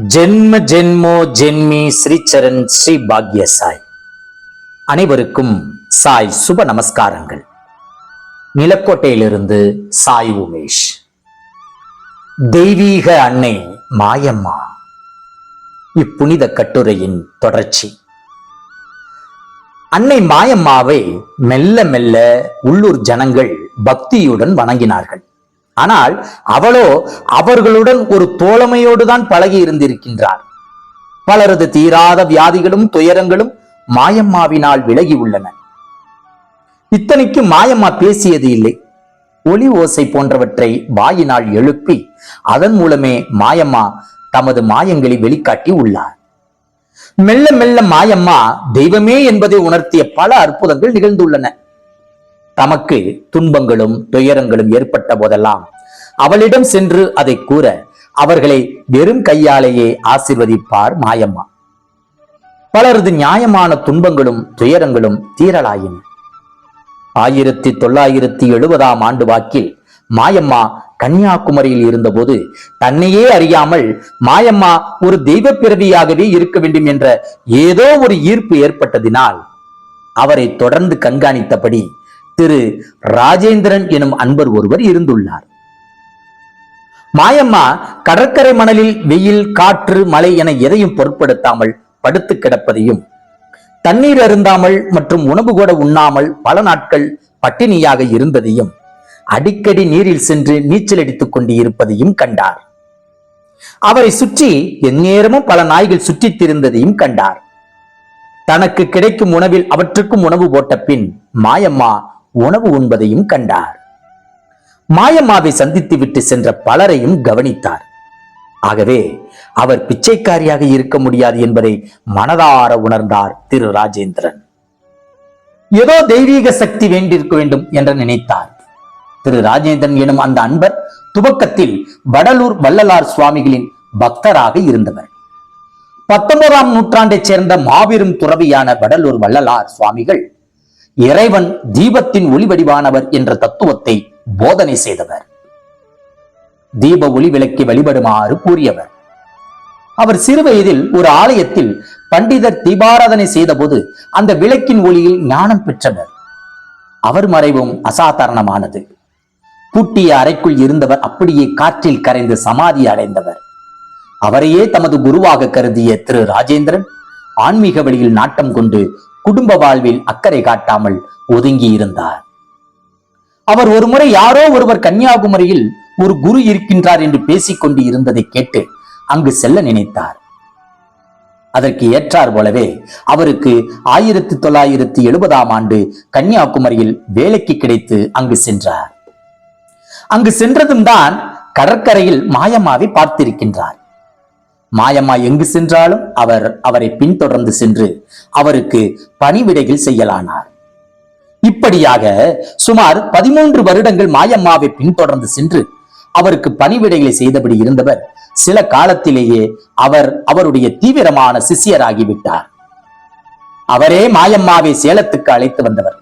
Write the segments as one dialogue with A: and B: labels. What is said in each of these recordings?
A: ஜென்ம ஜென்மோ ஜென்மி ஸ்ரீச்சரண் ஸ்ரீ பாக்ய சாய் அனைவருக்கும் சாய் சுப நமஸ்காரங்கள். நிலக்கோட்டையிலிருந்து சாய் உமேஷ். தெய்வீக அன்னை மாயம்மா. இப்புனித கட்டுரையின் தொடர்ச்சி. அன்னை மாயம்மாவை மெல்ல மெல்ல உள்ளூர் ஜனங்கள் பக்தியுடன் வணங்கினார்கள். ஆனால் அவளோ அவர்களுடன் ஒரு தோழமையோடு தான் பழகி இருந்திருக்கின்றார். பலரது தீராத வியாதிகளும் துயரங்களும் மாயம்மாவினால் விலகி உள்ளன. இத்தனைக்கு மாயம்மா பேசியது இல்லை. ஒளி ஓசை போன்றவற்றை வாயினால் எழுப்பி அதன் மூலமே மாயம்மா தமது மாயங்களை வெளிக்காட்டி உள்ளார். மெல்ல மெல்ல மாயம்மா தெய்வமே என்பதை உணர்த்திய பல அற்புதங்கள் நிகழ்ந்துள்ளன. தமக்கு துன்பங்களும் துயரங்களும் ஏற்பட்ட போதெல்லாம் அவளிடம் சென்று அதை கூற அவர்களை வெறும் கையாலேயே ஆசிர்வதிப்பார் மாயம்மா. பலரது நியாயமான துன்பங்களும் துயரங்களும் தீரலாயின. ஆயிரத்தி தொள்ளாயிரத்தி எழுபதாம் ஆண்டு வாக்கில் மாயம்மா கன்னியாகுமரியில் இருந்தபோது தன்னையே அறியாமல் மாயம்மா ஒரு தெய்வ பிறவியாகவே இருக்க வேண்டும் என்ற ஏதோ ஒரு ஈர்ப்பு ஏற்பட்டதினால் அவரை தொடர்ந்து கண்காணித்தபடி திரு ராஜேந்திரன் எனும் அன்பர் ஒருவர் இருந்துள்ளார். மாயம்மா கடற்கரை மணலில் வெயில் காற்று மழை என எதையும் பொருட்படுத்தாமல் படுத்து கிடப்பதையும் தண்ணீர் அருந்தாமல் மற்றும் உணவு கூட உண்ணாமல் பல நாட்கள் பட்டினியாக இருந்ததையும் அடிக்கடி நீரில் சென்று நீச்சல் அடித்துக் கொண்டு இருப்பதையும் கண்டார். அவரை சுற்றி எந்நேரமும் பல நாய்கள் சுற்றித் திரிந்ததையும் கண்டார். தனக்கு கிடைக்கும் உணவில் அவற்றுக்கும் உணவு போட்ட பின் மாயம்மா உணவு உண்பதையும் கண்டார். மாயம்மாவை சந்தித்து விட்டு சென்ற பலரையும் கவனித்தார். ஆகவே அவர் பிச்சைக்காரியாக இருக்க முடியாது என்பதை மனதார உணர்ந்தார் திரு ராஜேந்திரன். ஏதோ தெய்வீக சக்தி வேண்டியிருக்க வேண்டும் என்று நினைத்தார். திரு ராஜேந்திரன் எனும் அந்த அன்பர் துவக்கத்தில் வடலூர் வள்ளலார் சுவாமிகளின் பக்தராக இருந்தவர். பத்தொன்பதாம் நூற்றாண்டைச் சேர்ந்த மாபெரும் துறவியான வடலூர் வள்ளலார் சுவாமிகள் இறைவன் தீபத்தின் ஒளி வடிவானவர் என்ற தத்துவத்தை போதனை செய்தவர். தீப ஒளி விளக்கி வழிபடுமாறு கூறியவர். அவர் சிறுவயதில் ஒரு ஆலயத்தில் பண்டிதர் தீபாராதனை செய்தபோது அந்த விளக்கின் ஒளியில் ஞானம் பெற்றவர். அவர் மறைவும் அசாதாரணமானது. பூட்டிய அறைக்குள் இருந்தவர் அப்படியே காற்றில் கரைந்து சமாதி அடைந்தவர். அவரையே தமது குருவாக கருதிய திரு ராஜேந்திரன் ஆன்மீக வழியில் நாட்டம் கொண்டு குடும்ப வாழ்வில் அக்கறை காட்டாமல் ஒதுங்கி இருந்தார் அவர் ஒருமுறை யாரோ ஒருவர் கன்னியாகுமரியில் ஒரு குரு இருக்கின்றார் என்று பேசிக்கொண்டு இருந்ததை கேட்டு அங்கு செல்ல நினைத்தார். அதற்கு ஏற்றார் போலவே அவருக்கு ஆயிரத்தி தொள்ளாயிரத்தி எழுபதாம் ஆண்டு கன்னியாகுமரியில் வேலைக்கு கிடைத்து அங்கு சென்றார். அங்கு சென்றதும் தான் கடற்கரையில் மாயமாவை பார்த்திருக்கின்றார். மாயம்மா எங்கு சென்றாலும் அவர் அவரை பின்தொடர்ந்து சென்று அவருக்கு பணிவிடைகள் செய்யலானார். இப்படியாக சுமார் பதிமூன்று வருடங்கள் மாயம்மாவை பின்தொடர்ந்து சென்று அவருக்கு பணிவிடைகளை செய்தபடி இருந்தவர் சில காலத்திலேயே அவர் அவருடைய தீவிரமான சிஷியராகிவிட்டார். அவரே மாயம்மாவை சேலத்துக்கு அழைத்து வந்தவர்.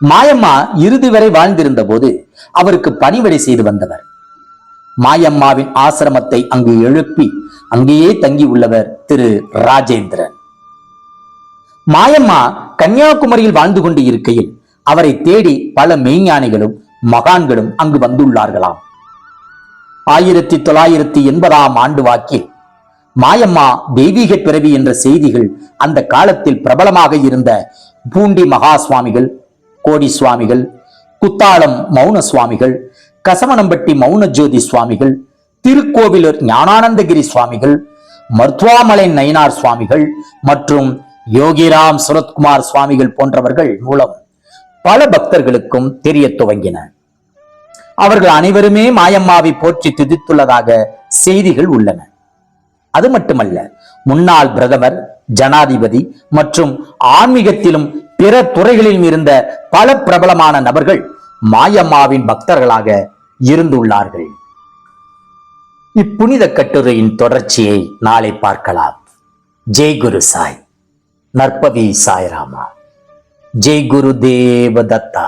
A: மாயம்மா இறுதி வரை வாழ்ந்திருந்த போது அவருக்கு பணிவிடை செய்து வந்தவர். மாயம்மாவின் ஆசிரமத்தை அங்கு எழுப்பி அங்கேயே தங்கி உள்ளவர் திரு ராஜேந்திரன். மாயம்மா கன்னியாகுமரியில் வாழ்ந்து கொண்டு இருக்கையில் அவரை தேடி பல மெய்ஞானிகளும் மகான்களும் அங்கு வந்துள்ளார்களாம். ஆயிரத்தி தொள்ளாயிரத்தி எண்பதாம் ஆண்டு வாக்கில் மாயம்மா தெய்வீக பிறவி என்ற செய்திகள் அந்த காலத்தில் பிரபலமாக இருந்த பூண்டி மகா சுவாமிகள் கோடி சுவாமிகள் குத்தாலம் மௌன சுவாமிகள் கசவனம்பட்டி மௌன ஜோதி சுவாமிகள் திருக்கோவிலூர் ஞானானந்தகிரி சுவாமிகள் மருத்துவாமலை நயினார் சுவாமிகள் மற்றும் யோகிராம் சுரத்குமார் சுவாமிகள் போன்றவர்கள் மூலம் பல பக்தர்களுக்கும் தெரிய துவங்கின. அவர்கள் அனைவருமே மாயம்மாவை போற்றி துதித்துள்ளதாக செய்திகள் உள்ளன. அது மட்டுமல்ல முன்னாள் பிரதமர் ஜனாதிபதி மற்றும் ஆன்மீகத்திலும் பிற துறைகளிலும் இருந்த பல பிரபலமான நபர்கள் மாயம்மாவின் பக்தர்களாக இருந்துள்ளார்கள். இப்புனித கட்டுரையின் தொடர்ச்சியை நாளை பார்க்கலாம். ஜெய் குரு சாய். நற்பவி சாய்ராமா. ஜெய் குரு தேவதத்தா